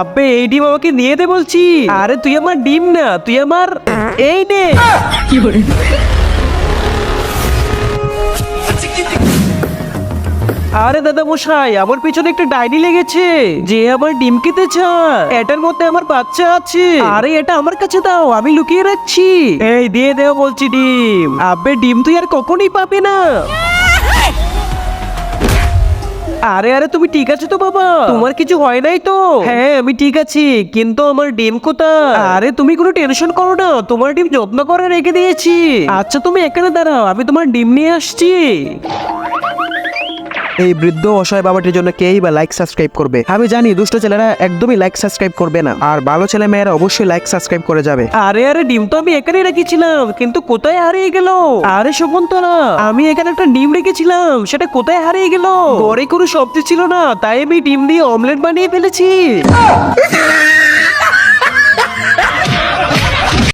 আব্বে, এই ডিম আমাকে নিয়ে দে বলছি। আরে, তুই আমার ডিম না, তুই আমার এই নে। আরে দাদা মশাই আমার পিছনে একটা ডাইনি লেগেছে, যে আমার ডিম খেতে চায়। এটার মধ্যে আমার বাচ্চা আছে। আরে, এটা আমার কাছে দাও, আমি লুকিয়ে রাখছি। এই, দিয়ে দেও বলছি ডিম। আব্বে, ডিম তুই আর কখনই পাবে না। আরে আরে তুমি ঠিক আছো তো বাবা? তোমার কিছু হয় নাই তো? হ্যাঁ আমি ঠিক আছি কিন্তু আমার ডিম কোথায়? আরে তুমি কোনো টেনশন করো না তোমার ডিম যত্ন করে রেখে দিয়েছি। আচ্ছা তুমি এখানে দাঁড়াও আমি তোমার ডিম নিয়ে আসছি। এই বৃদ্ধ অসহায় বাবাটির জন্য কেই বা লাইক সাবস্ক্রাইব করবে? আমি জানি দুষ্ট ছেলেরা একদমই লাইক সাবস্ক্রাইব করবে না। আর ভালো ছেলে মেয়েরা অবশ্যই লাইক সাবস্ক্রাইব করে যাবে। আরে আরে, ডিম তো আমি এখানে রেখেছিলাম, কিন্তু কোথায় হারিয়ে গেল? আরে, শকুন্তলা, আমি এখানে একটা ডিম রেখেছিলাম, সেটা কোথায় হারিয়ে গেল? ঘরে কোনো শব্দ ছিল না, তাই আমি ডিম দিয়ে অমলেট বানিয়ে ফেলেছি।